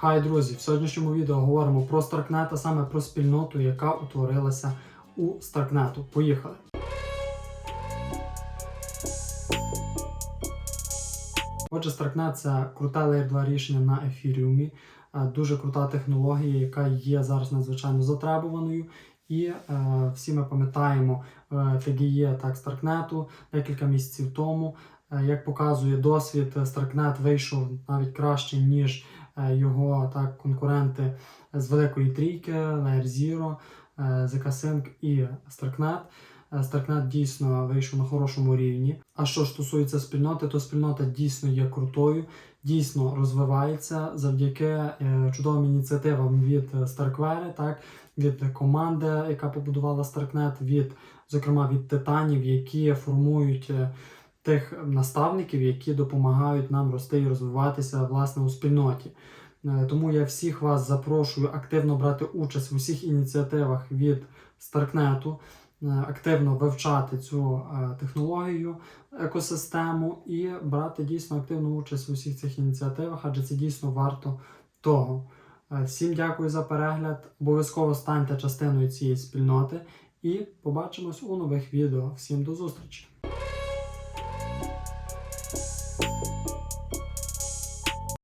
Хай, друзі! В сьогоднішньому відео говоримо про Старкнет, а саме про спільноту, яка утворилася у Старкнету. Поїхали! Отже, Старкнет – це круте Layer 2 рішення на ефіріумі, Е, дуже крута технологія, яка є зараз надзвичайно затребуваною. І е, всі ми пам'ятаємо е, TGE так Старкнету декілька місяців тому. Е, як показує досвід, Старкнет вийшов навіть краще, ніж е, його так, конкуренти з великої трійки, Layer Zero, е, ZK Sync і Starknet. Е, Starknet дійсно вийшов на хорошому рівні. А що ж стосується спільноти, то спільнота дійсно є крутою, дійсно розвивається завдяки е, чудовим ініціативам від Starkware, так, від команди, яка побудувала Starknet, від, зокрема від титанів, які формують е, тих наставників, які допомагають нам рости і розвиватися власне у спільноті. Тому я всіх вас запрошую активно брати участь в усіх ініціативах від Старкнету, активно вивчати цю е, технологію, екосистему і брати дійсно активну участь в усіх цих ініціативах, адже це дійсно варто того. Е, Всім дякую за перегляд. Обов'язково станьте частиною цієї спільноти і побачимось у нових відео. Всім до зустрічі!